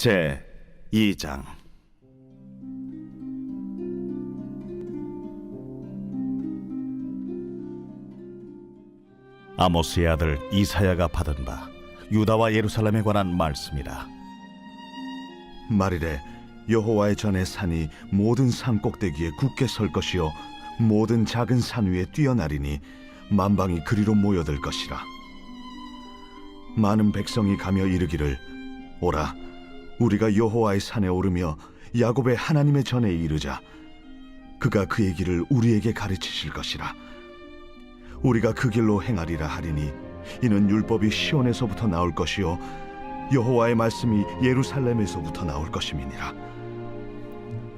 제 2장. 아모스의 아들 이사야가 받은 바 유다와 예루살렘에 관한 말씀이라. 말이래 여호와의 전에 산이 모든 산 꼭대기에 굳게 설 것이요 모든 작은 산 위에 뛰어나리니 만방이 그리로 모여들 것이라. 많은 백성이 가며 이르기를 오라 우리가 여호와의 산에 오르며 야곱의 하나님의 전에 이르자 그가 그의 길을 우리에게 가르치실 것이라 우리가 그 길로 행하리라 하리니 이는 율법이 시온에서부터 나올 것이요 여호와의 말씀이 예루살렘에서부터 나올 것임이니라.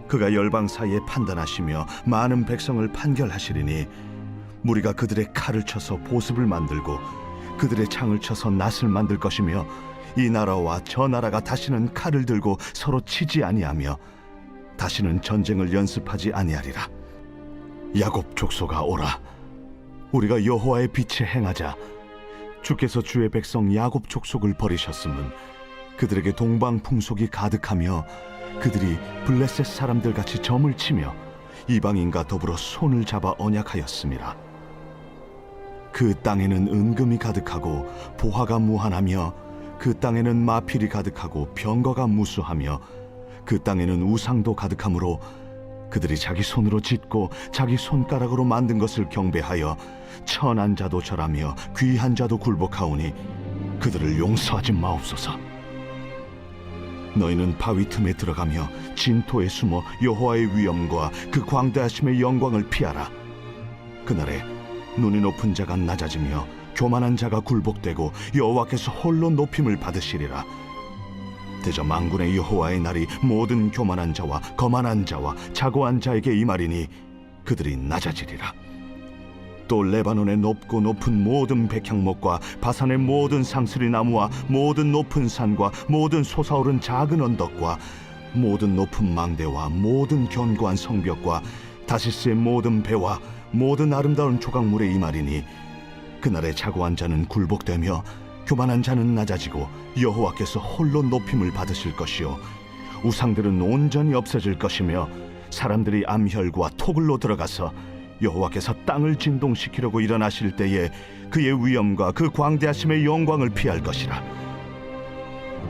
그가 열방 사이에 판단하시며 많은 백성을 판결하시리니 무리가 그들의 칼을 쳐서 보습을 만들고 그들의 창을 쳐서 낫을 만들 것이며 이 나라와 저 나라가 다시는 칼을 들고 서로 치지 아니하며 다시는 전쟁을 연습하지 아니하리라. 야곱 족소가 오라. 우리가 여호와의 빛에 행하자. 주께서 주의 백성 야곱 족속을 버리셨음은 그들에게 동방 풍속이 가득하며 그들이 블레셋 사람들 같이 점을 치며 이방인과 더불어 손을 잡아 언약하였습니다. 그 땅에는 은금이 가득하고 보화가 무한하며 그 땅에는 마필이 가득하고 병거가 무수하며 그 땅에는 우상도 가득하므로 그들이 자기 손으로 짓고 자기 손가락으로 만든 것을 경배하여 천한 자도 절하며 귀한 자도 굴복하오니 그들을 용서하지 마옵소서. 너희는 바위 틈에 들어가며 진토에 숨어 여호와의 위엄과 그 광대하심의 영광을 피하라. 그날에 눈이 높은 자가 낮아지며 교만한 자가 굴복되고 여호와께서 홀로 높임을 받으시리라. 대저 만군의 여호와의 날이 모든 교만한 자와 거만한 자와 자고한 자에게 임하리니 그들이 낮아지리라. 또 레바논의 높고 높은 모든 백향목과 바산의 모든 상스리 나무와 모든 높은 산과 모든 솟아오른 작은 언덕과 모든 높은 망대와 모든 견고한 성벽과 다시스의 모든 배와 모든 아름다운 조각물의 이말이니 그날에 자고한 자는 굴복되며 교만한 자는 낮아지고 여호와께서 홀로 높임을 받으실 것이요. 우상들은 온전히 없어질 것이며 사람들이 암혈과 토굴로 들어가서 여호와께서 땅을 진동시키려고 일어나실 때에 그의 위엄과 그 광대하심의 영광을 피할 것이라.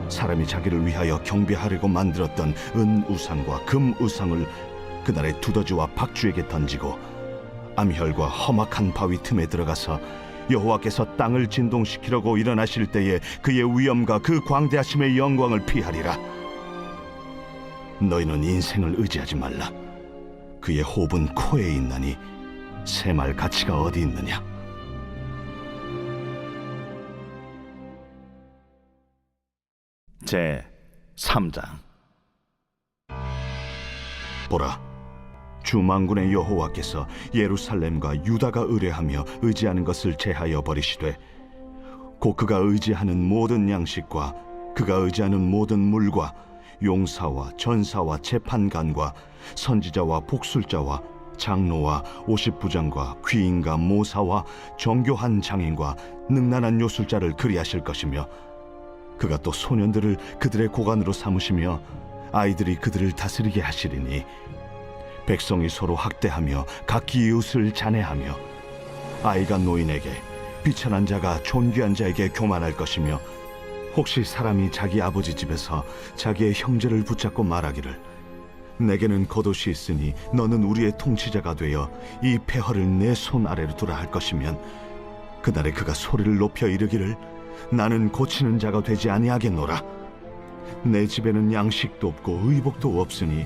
사람이 자기를 위하여 경배하려고 만들었던 은 우상과 금 우상을 그날에 두더지와 박쥐에게 던지고 암혈과 험악한 바위 틈에 들어가서 여호와께서 땅을 진동시키려고 일어나실 때에 그의 위엄과 그 광대하심의 영광을 피하리라. 너희는 인생을 의지하지 말라. 그의 호흡은 코에 있나니 새말 가치가 어디 있느냐? 제 3장 보라, 주만군의 여호와께서 예루살렘과 유다가 의뢰하며 의지하는 것을 제하여 버리시되 곧 그가 의지하는 모든 양식과 그가 의지하는 모든 물과 용사와 전사와 재판관과 선지자와 복술자와 장로와 오십부장과 귀인과 모사와 정교한 장인과 능란한 요술자를 그리하실 것이며 그가 또 소년들을 그들의 고관으로 삼으시며 아이들이 그들을 다스리게 하시리니 백성이 서로 학대하며 각기 이웃을 잔해하며 아이가 노인에게 비천한 자가 존귀한 자에게 교만할 것이며 혹시 사람이 자기 아버지 집에서 자기의 형제를 붙잡고 말하기를 내게는 겉옷이 있으니 너는 우리의 통치자가 되어 이 폐허를 내 손 아래로 두라 할 것이면 그날에 그가 소리를 높여 이르기를 나는 고치는 자가 되지 아니하겠노라. 내 집에는 양식도 없고 의복도 없으니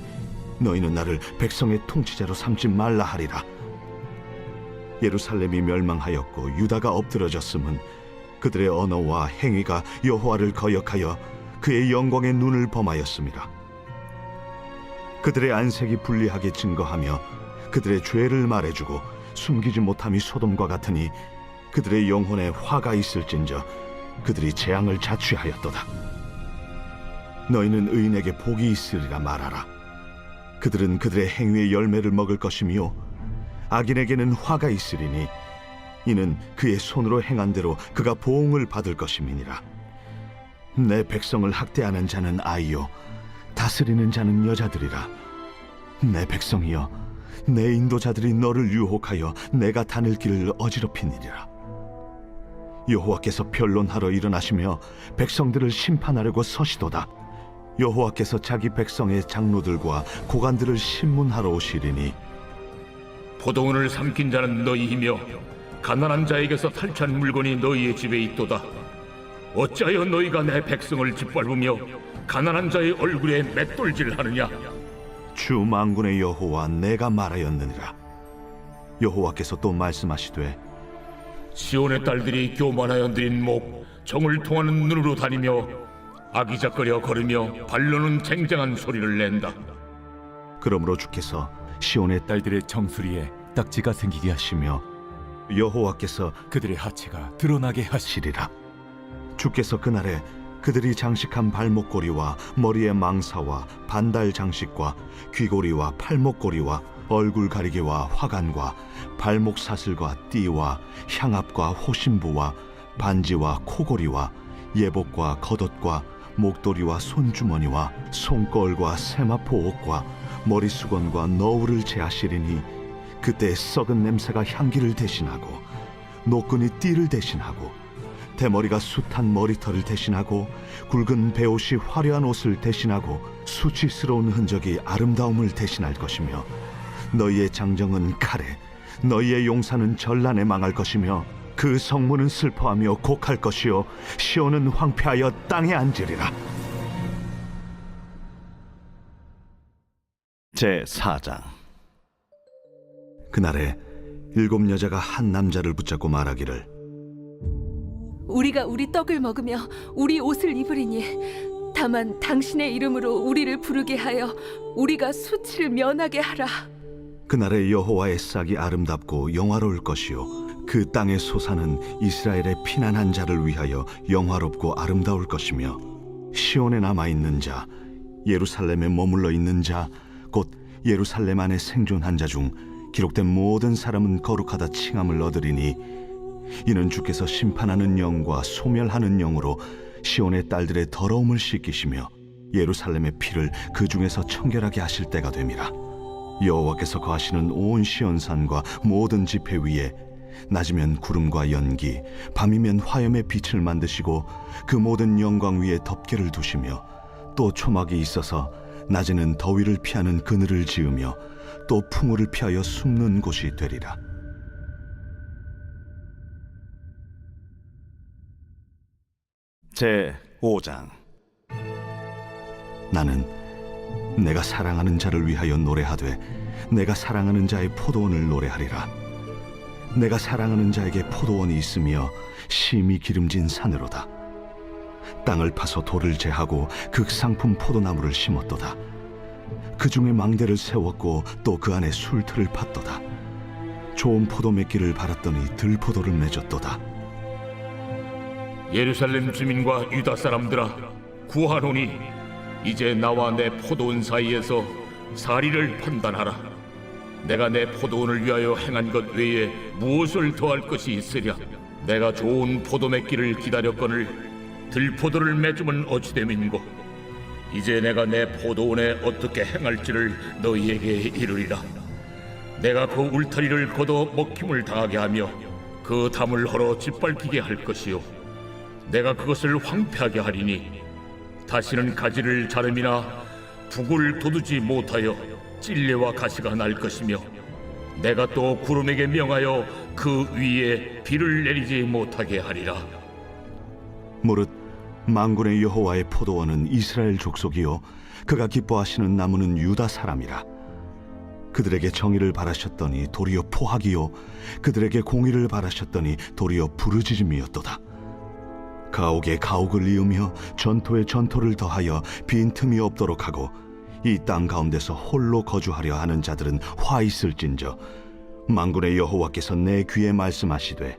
너희는 나를 백성의 통치자로 삼지 말라 하리라 예루살렘이 멸망하였고 유다가 엎드러졌음은 그들의 언어와 행위가 여호와를 거역하여 그의 영광의 눈을 범하였습니다. 그들의 안색이 불리하게 증거하며 그들의 죄를 말해주고 숨기지 못함이 소돔과 같으니 그들의 영혼에 화가 있을진저 그들이 재앙을 자취하였도다. 너희는 의인에게 복이 있으리라 말하라. 그들은 그들의 행위의 열매를 먹을 것이며 악인에게는 화가 있으리니 이는 그의 손으로 행한 대로 그가 보응을 받을 것임이니라. 내 백성을 학대하는 자는 아이요 다스리는 자는 여자들이라. 내 백성이여 내 인도자들이 너를 유혹하여 내가 다닐 길을 어지럽히니라. 여호와께서 변론하러 일어나시며 백성들을 심판하려고 서시도다 여호와께서 자기 백성의 장로들과 고관들을 신문하러 오시리니 포도원을 삼킨 자는 너희이며 가난한 자에게서 탈취한 물건이 너희의 집에 있도다. 어찌하여 너희가 내 백성을 짓밟으며 가난한 자의 얼굴에 맷돌질하느냐? 주 만군의 여호와 내가 말하였느니라 여호와께서 또 말씀하시되 시온의 딸들이 교만하여 드린 목, 정을 통하는 눈으로 다니며 아기작거려 걸으며 발로는 쟁쟁한 소리를 낸다. 그러므로 주께서 시온의 딸들의 정수리에 딱지가 생기게 하시 딸이시며 여호와께서 그들의 하체가 드러나게 하시 하시리라 주께서 그날에 그들이 장식한 발목고리와 머리의 망사와 반달 장식과 귀고리와 팔목고리와 얼굴 가리개와 화관과 발목 사슬과 띠와 향압과 호심부와 반지와 코고리와 예복과 겉옷과 목도리와 손주머니와 손걸과 세마포 옷과 머리수건과 너울을 제하시리니 그때 썩은 냄새가 향기를 대신하고 노끈이 띠를 대신하고 대머리가 숱한 머리털을 대신하고 굵은 베옷이 화려한 옷을 대신하고 수치스러운 흔적이 아름다움을 대신할 것이며 너희의 장정은 칼에 너희의 용사는 전란에 망할 것이며 그 성문은 슬퍼하며 곡할 것이요. 시온은 황폐하여 땅에 앉으리라. 제 4장. 그날에 일곱 여자가 한 남자를 붙잡고 말하기를 우리가 우리 떡을 먹으며 우리 옷을 입으리니 다만 당신의 이름으로 우리를 부르게 하여 우리가 수치를 면하게 하라. 그날의 여호와의 싹이 아름답고 영화로울 것이요 그 땅의 소사는 이스라엘의 피난한 자를 위하여 영화롭고 아름다울 것이며 시온에 남아 있는 자 예루살렘에 머물러 있는 자 곧 예루살렘 안에 생존한 자 중 기록된 모든 사람은 거룩하다 칭함을 얻으리니 이는 주께서 심판하는 영과 소멸하는 영으로 시온의 딸들의 더러움을 씻기시며 예루살렘의 피를 그 중에서 청결하게 하실 때가 됨이라 여호와께서 거하시는 온 시온산과 모든 지폐 위에 낮이면 구름과 연기, 밤이면 화염의 빛을 만드시고 그 모든 영광 위에 덮개를 두시며 또 초막이 있어서 낮에는 더위를 피하는 그늘을 지으며 또 풍우를 피하여 숨는 곳이 되리라. 제 5장 나는 내가 사랑하는 자를 위하여 노래하되 내가 사랑하는 자의 포도원을 노래하리라. 내가 사랑하는 자에게 포도원이 있으며 심이 기름진 산으로다. 땅을 파서 돌을 제하고 극상품 포도나무를 심었도다. 그 중에 망대를 세웠고 또 그 안에 술틀을 팠도다. 좋은 포도 맺기를 바랐더니 들포도를 맺었도다. 예루살렘 주민과 유다 사람들아 구하노니 이제 나와 내 포도원 사이에서 사리를 판단하라 내가 내 포도원을 위하여 행한 것 외에 무엇을 더할 것이 있으랴? 내가 좋은 포도 맺기를 기다렸거늘 들포도를 맺으면 어찌됨인고? 이제 내가 내 포도원에 어떻게 행할지를 너희에게 이르리라. 내가 그 울타리를 걷어 먹힘을 당하게 하며 그 담을 헐어 짓밟히게 할 것이요. 내가 그것을 황폐하게 하리니 다시는 가지를 자름이나 북을 돋우지 못하여 찔레와 가시가 날 것이며 내가 또 구름에게 명하여 그 위에 비를 내리지 못하게 하리라. 무릇 만군의 여호와의 포도원은 이스라엘 족속이요 그가 기뻐하시는 나무는 유다 사람이라. 그들에게 정의를 바라셨더니 도리어 포악이요 그들에게 공의를 바라셨더니 도리어 부르짖음이었도다. 가옥에 가옥을 이으며 전토에 전토를 더하여 빈틈이 없도록 하고 이 땅 가운데서 홀로 거주하려 하는 자들은 화 있을진저 만군의 여호와께서 내 귀에 말씀하시되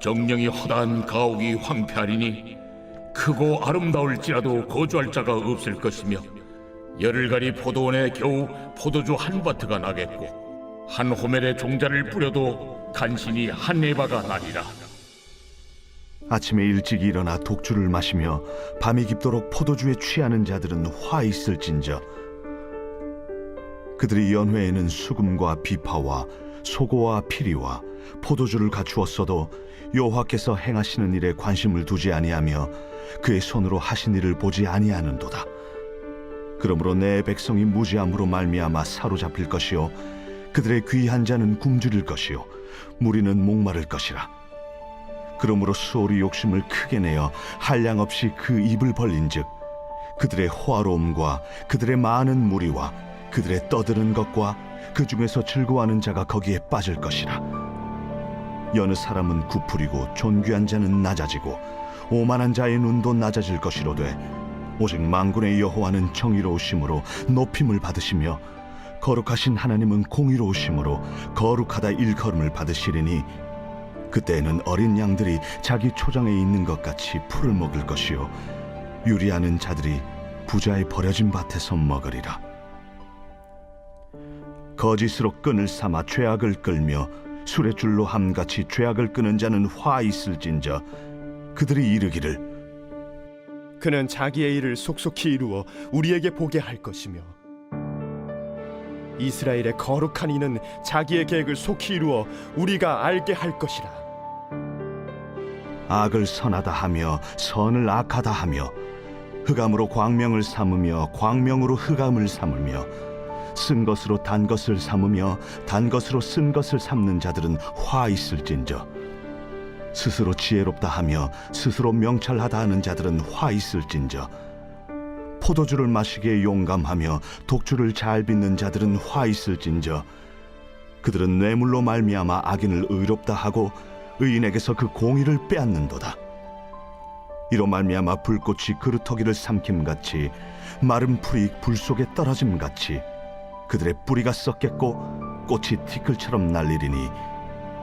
정령이 허다한 가옥이 황폐하리니 크고 아름다울지라도 거주할 자가 없을 것이며 열흘가리 포도원에 겨우 포도주 한 바트가 나겠고 한 호멜에 종자를 뿌려도 간신히 한 에바가 나리라 아침에 일찍 일어나 독주를 마시며 밤이 깊도록 포도주에 취하는 자들은 화 있을진저 그들이 연회에는 수금과 비파와 소고와 피리와 포도주를 갖추었어도 여호와께서 행하시는 일에 관심을 두지 아니하며 그의 손으로 하신 일을 보지 아니하는도다. 그러므로 내 백성이 무지함으로 말미암아 사로잡힐 것이요 그들의 귀한 자는 굶주릴 것이요 무리는 목마를 것이라. 그러므로 수월이 욕심을 크게 내어 한량 없이 그 입을 벌린즉 그들의 호화로움과 그들의 많은 무리와 그들의 떠드는 것과 그 중에서 즐거워하는 자가 거기에 빠질 것이라. 여느 사람은 구풀이고 존귀한 자는 낮아지고 오만한 자의 눈도 낮아질 것이로되 오직 만군의 여호와는 정의로우심으로 높임을 받으시며 거룩하신 하나님은 공의로우심으로 거룩하다 일컬음을 받으시리니 그때에는 어린 양들이 자기 초장에 있는 것 같이 풀을 먹을 것이요. 유리하는 자들이 부자의 버려진 밭에서 먹으리라. 거짓으로 끈을 삼아 죄악을 끌며 술의 줄로 함같이 죄악을 끄는 자는 화 있을진저 그들이 이르기를 그는 자기의 일을 속속히 이루어 우리에게 보게 할 것이며 이스라엘의 거룩한 이는 자기의 계획을 속히 이루어 우리가 알게 할 것이라. 악을 선하다 하며 선을 악하다 하며 흑암으로 광명을 삼으며 광명으로 흑암을 삼으며 쓴 것으로 단 것을 삼으며 단 것으로 쓴 것을 삼는 자들은 화 있을진저 스스로 지혜롭다 하며 스스로 명철하다 하는 자들은 화 있을진저 포도주를 마시기에 용감하며 독주를 잘 빚는 자들은 화 있을진저 그들은 뇌물로 말미암아 악인을 의롭다 하고 의인에게서 그 공의를 빼앗는도다. 이로 말미암아 불꽃이 그루터기를 삼킴같이 마른 풀이 불 속에 떨어짐 같이 그들의 뿌리가 썩겠고 꽃이 티끌처럼 날리리니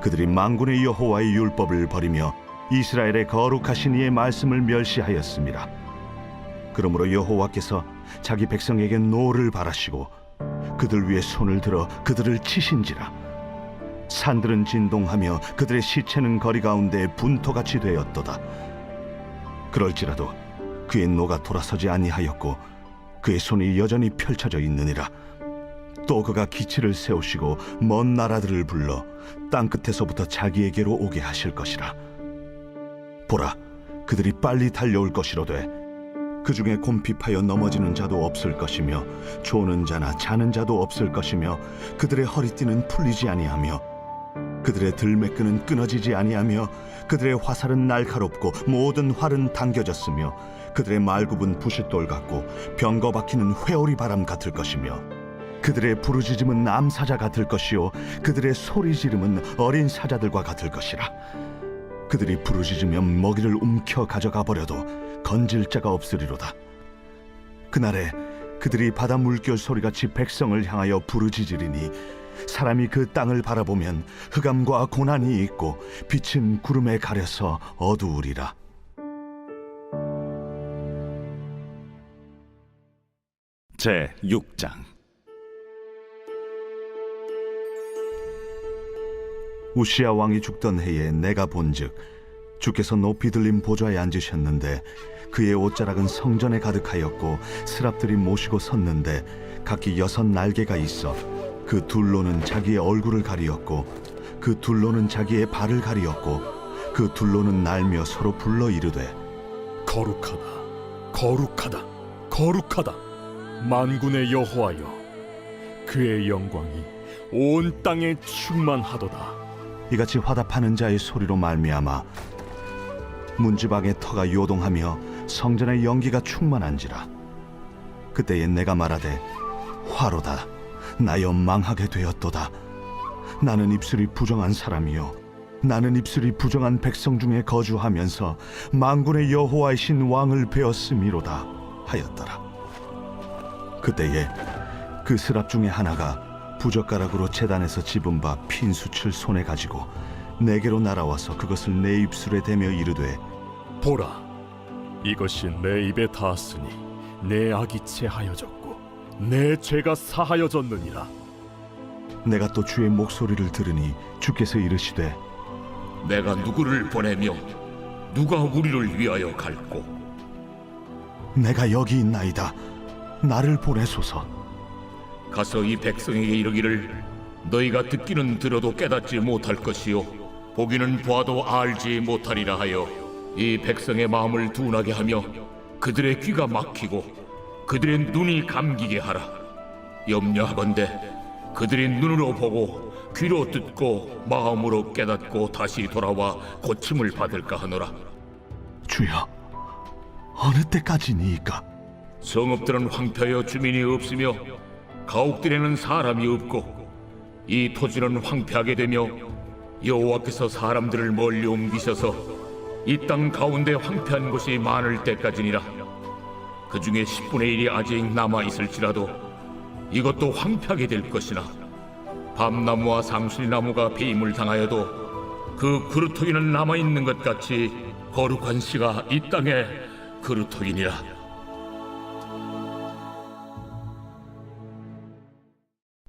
그들이 망군의 여호와의 율법을 버리며 이스라엘의 거룩하신 이의 말씀을 멸시하였습니다. 그러므로 여호와께서 자기 백성에게 노를 바라시고 그들 위에 손을 들어 그들을 치신지라 산들은 진동하며 그들의 시체는 거리 가운데 분토같이 되었도다. 그럴지라도 그의 노가 돌아서지 아니하였고 그의 손이 여전히 펼쳐져 있느니라. 또 그가 기치를 세우시고 먼 나라들을 불러 땅 끝에서부터 자기에게로 오게 하실 것이라. 보라, 그들이 빨리 달려올 것이로되 그 중에 곰핍하여 넘어지는 자도 없을 것이며 조는 자나 자는 자도 없을 것이며 그들의 허리띠는 풀리지 아니하며 그들의 들매끈은 끊어지지 아니하며 그들의 화살은 날카롭고 모든 활은 당겨졌으며 그들의 말굽은 부싯돌 같고 병거 박히는 회오리 바람 같을 것이며 그들의 부르짖음은 암사자 같을 것이요 그들의 소리 지름은 어린 사자들과 같을 것이라 그들이 부르짖으면 먹이를 움켜 가져가 버려도 건질 자가 없으리로다. 그날에 그들이 바다 물결 소리같이 백성을 향하여 부르짖으리니 사람이 그 땅을 바라보면 흑암과 고난이 있고 빛은 구름에 가려서 어두우리라. 제 6장 우시아 왕이 죽던 해에 내가 본즉 주께서 높이 들린 보좌에 앉으셨는데 그의 옷자락은 성전에 가득하였고 스랍들이 모시고 섰는데 각기 여섯 날개가 있어 그 둘로는 자기의 얼굴을 가리었고 그 둘로는 자기의 발을 가리었고 그 둘로는 날며 서로 불러 이르되 거룩하다, 거룩하다, 거룩하다. 만군의 여호와여, 그의 영광이 온 땅에 충만하도다. 이같이 화답하는 자의 소리로 말미암아 문지방의 터가 요동하며 성전의 연기가 충만한지라. 그때에 내가 말하되 화로다. 나여 망하게 되었도다. 나는 입술이 부정한 사람이요. 나는 입술이 부정한 백성 중에 거주하면서 만군의 여호와이신 왕을 배웠음이로다 하였더라. 그때에 그 스랍 중에 하나가 부젓가락으로 재단에서 집은 바 핀수칠 손에 가지고 내게로 날아와서 그것을 내 입술에 대며 이르되 보라, 이것이 내 입에 닿았으니 내 악이 체하여졌고 내 죄가 사하여졌느니라. 내가 또 주의 목소리를 들으니 주께서 이르시되 내가 누구를 보내며 누가 우리를 위하여 갈고 내가 여기 있나이다. 나를 보내소서. 가서 이 백성에게 이르기를 너희가 듣기는 들어도 깨닫지 못할 것이요 보기는 보아도 알지 못하리라 하여 이 백성의 마음을 둔하게 하며 그들의 귀가 막히고 그들의 눈이 감기게 하라 염려하건대 그들이 눈으로 보고 귀로 듣고 마음으로 깨닫고 다시 돌아와 고침을 받을까 하노라 주여, 어느 때까지니이까? 성읍들은 황폐하여 주민이 없으며 가옥들에는 사람이 없고 이 토지는 황폐하게 되며 여호와께서 사람들을 멀리 옮기셔서 이 땅 가운데 황폐한 곳이 많을 때까지니라 그 중에 10분의 1이 아직 남아 있을지라도 이것도 황폐하게 될 것이나 밤나무와 상수리 나무가 배임을 당하여도 그 그루터기는 남아 있는 것 같이 거룩한 씨가 이 땅에 그루터기니라.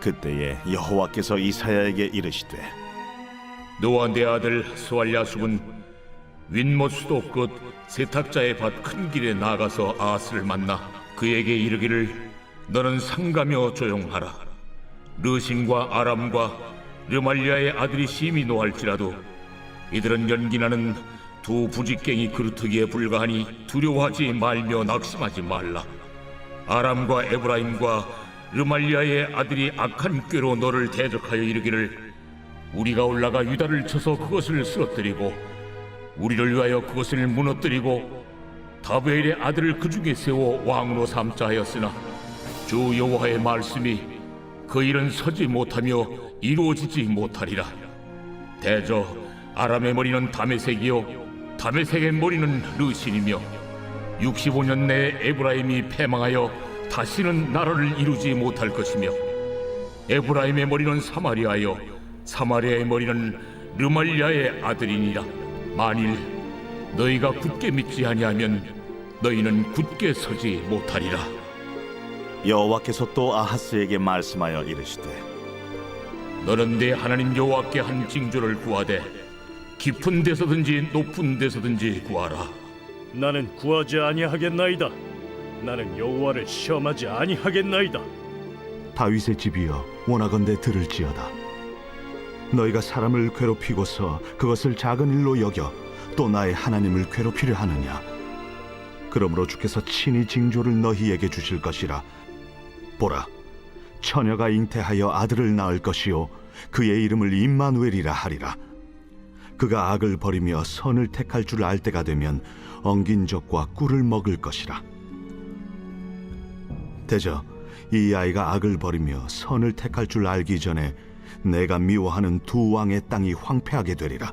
그때에 여호와께서 이사야에게 이르시되 너와 내 아들 스왈야숲은 윗못 수도 끝 세탁자의 밭 큰 길에 나가서 아스를 만나 그에게 이르기를 너는 상가며 조용하라. 르신과 아람과 르말리아의 아들이 심히 노할지라도 이들은 연기나는 두 부직갱이 그루터기에 불과하니 두려워하지 말며 낙심하지 말라. 아람과 에브라임과 르말리아의 아들이 악한 꾀로 너를 대적하여 이르기를 우리가 올라가 유다를 쳐서 그것을 쓰러뜨리고 우리를 위하여 그것을 무너뜨리고 다베엘의 아들을 그 중에 세워 왕으로 삼자 하였으나 주 여호와의 말씀이 그 일은 서지 못하며 이루어지지 못하리라. 대저 아람의 머리는 다메색이요 다메색의 머리는 르신이며 65년 내에 에브라임이 패망하여 다시는 나라를 이루지 못할 것이며 에브라임의 머리는 사마리아요. 사마리아의 머리는 르말리아의 아들이니라. 만일 너희가 굳게 믿지 아니하면 너희는 굳게 서지 못하리라. 여호와께서 또 아하스에게 말씀하여 이르시되 너는 내 하나님 여호와께 한 징조를 구하되 깊은 데서든지 높은 데서든지 구하라. 나는 구하지 아니하겠나이다. 나는 여호와를 시험하지 아니하겠나이다. 다윗의 집이여 원하건대 들을지어다. 너희가 사람을 괴롭히고서 그것을 작은 일로 여겨 또 나의 하나님을 괴롭히려 하느냐? 그러므로 주께서 친히 징조를 너희에게 주실 것이라. 보라, 처녀가 잉태하여 아들을 낳을 것이요 그의 이름을 임마누엘이라 하리라. 그가 악을 버리며 선을 택할 줄 알 때가 되면 엉긴 적과 꿀을 먹을 것이라. 대저 이 아이가 악을 버리며 선을 택할 줄 알기 전에 내가 미워하는 두 왕의 땅이 황폐하게 되리라.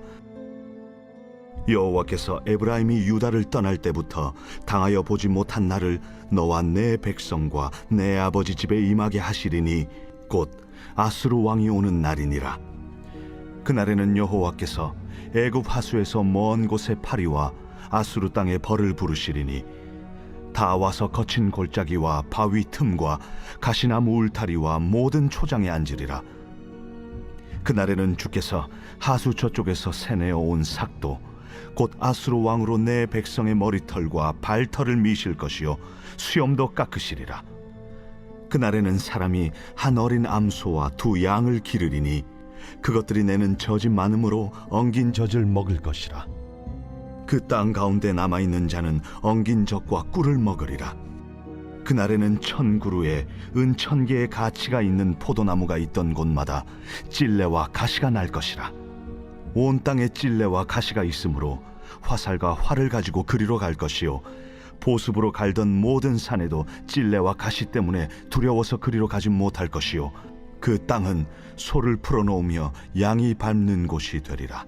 여호와께서 에브라임이 유다를 떠날 때부터 당하여 보지 못한 날을 너와 내 백성과 내 아버지 집에 임하게 하시리니 곧 아수르 왕이 오는 날이니라. 그날에는 여호와께서 애굽 하수에서 먼 곳에 파리와 아수르 땅에 벌을 부르시리니 다 와서 거친 골짜기와 바위 틈과 가시나무 울타리와 모든 초장에 앉으리라. 그날에는 주께서 하수 저쪽에서 새내어 온 삭도 곧 아수르 왕으로 내 백성의 머리털과 발털을 미실 것이요 수염도 깎으시리라. 그날에는 사람이 한 어린 암소와 두 양을 기르리니 그것들이 내는 젖이 많으므로 엉긴 젖을 먹을 것이라. 그 땅 가운데 남아 있는 자는 엉긴 젖과 꿀을 먹으리라. 그날에는 천 그루에 은 천 개의 가치가 있는 포도나무가 있던 곳마다 찔레와 가시가 날 것이라. 온 땅에 찔레와 가시가 있으므로 화살과 활을 가지고 그리로 갈 것이요 보습으로 갈던 모든 산에도 찔레와 가시 때문에 두려워서 그리로 가지 못할 것이요 그 땅은 소를 풀어놓으며 양이 밟는 곳이 되리라.